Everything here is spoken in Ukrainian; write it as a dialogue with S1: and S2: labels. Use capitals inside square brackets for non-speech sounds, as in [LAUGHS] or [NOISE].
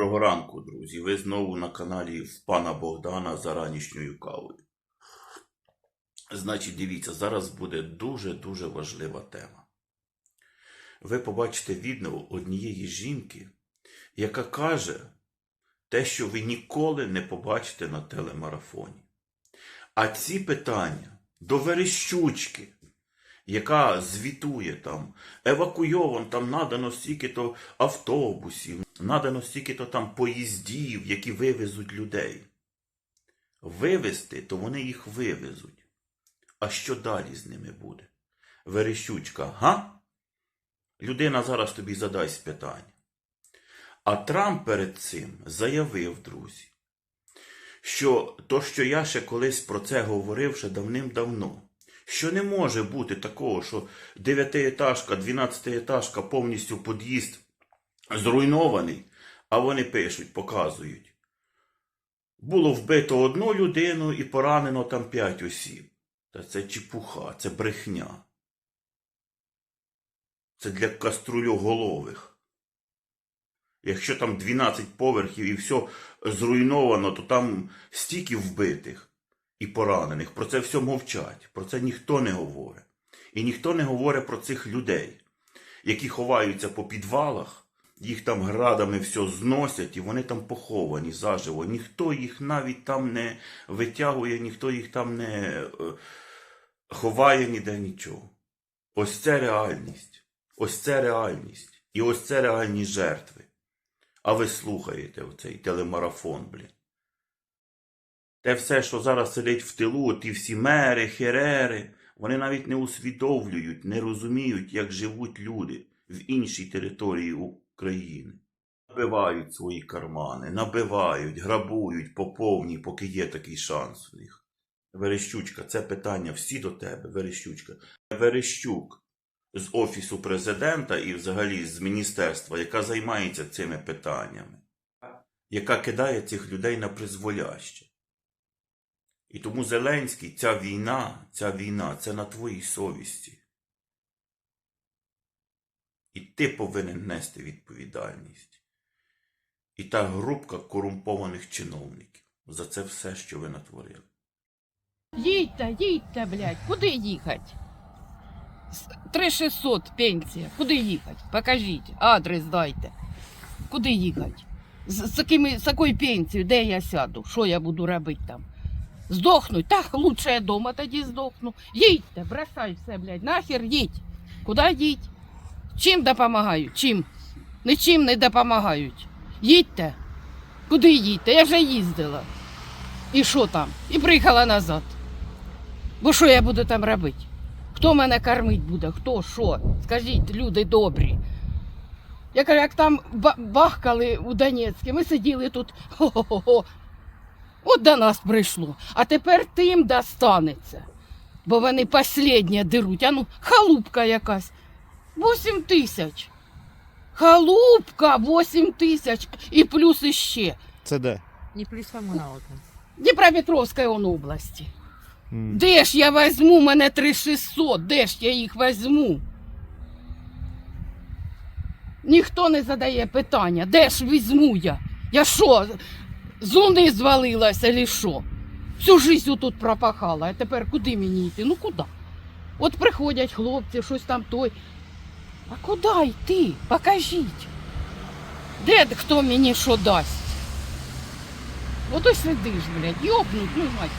S1: Доброго ранку, друзі. Ви знову на каналі пана Богдана за ранішньою кавою. Значить, дивіться, зараз буде дуже-дуже важлива тема. Ви побачите відео однієї жінки, яка каже те, що ви ніколи не побачите на телемарафоні. А ці питання до Верещучки, яка звітує там, евакуйован, там надано стільки-то автобусів, надано стільки-то там поїздів, які вивезуть людей. Вивезти, то вони їх вивезуть. А що далі з ними буде? Верещучка, га? Людина зараз тобі задасть питання. А Трамп перед цим заявив, друзі, що то, що я ще колись про це говорив ще давним-давно, що не може бути такого, що дев'ятиетажка, дванадцятиетажка повністю під'їзд зруйнований, а вони пишуть, показують. Було вбито одну людину і поранено там п'ять осіб. Та це чепуха, це брехня. Це для каструльоголових. Якщо там 12 поверхів і все зруйновано, то там стільки вбитих і поранених. Про це все мовчать. Про це ніхто не говорить. І ніхто не говорить про цих людей, які ховаються по підвалах, їх там градами все зносять, і вони там поховані заживо. Ніхто їх навіть там не витягує, ніхто їх там не е, ховає ніде нічого. Ось це реальність. Ось це реальність. І ось це реальні жертви. А ви слухаєте оцей телемарафон, блін. Те все, що зараз сидить в тилу, ті всі мери, херери, вони навіть не усвідомлюють, не розуміють, як живуть люди в іншій території України. Набивають свої кармани, набивають, грабують по повній, поки є такий шанс у них. Верещучка, це питання всі до тебе, Верещучка. Верещук з Офісу президента і взагалі з міністерства, яка займається цими питаннями, яка кидає цих людей на призволяще. І тому Зеленський, ця війна, ця війна, це на твоїй совісті. І ти повинен нести відповідальність. І та групка корумпованих чиновників за це все, що ви натворили.
S2: Їдьте, їдьте, блядь, куди їхати? 3600 пенсія, куди їхати? Покажіть, адрес дайте. Куди їхати? З, з, з якою пенсією, де я сяду? Що я буду робити там? Здохнуть? Так, лучше я дома тоді здохну. Їдьте, бросай все, блядь, нахер їдь. Куди їдь? Чим допомагають? Чим? Нічим не допомагають. Їдьте. Куди їдьте? Я вже їздила. І що там? І приїхала назад. Бо що я буду там робити? Хто мене кормить буде? Хто що? Скажіть, люди добрі. Я кажу, як там бахкали у Донецьку, ми сиділи тут. [LAUGHS] Хо-хо-хо. От до нас прийшло. А тепер тим достанеться. Бо вони останнє деруть. А ну, халупка якась. 8 тисяч. Халупка 8 тисяч. І плюс іще.
S3: Це де?
S4: Не плюс.
S2: Дніпропетровської он області.
S3: М.
S2: Де ж я візьму мене 3600? Де ж я їх візьму? Ніхто не задає питання, де ж візьму я? Я що, з луни звалилася, лішо. Всю жизнь тут пропахала, а тепер куди мені йти? Ну куди? От приходять хлопці, щось там той. А куди йти? Покажіть. Де хто мені що дасть? Ото сидиш, блядь, йопнуть, ну мать.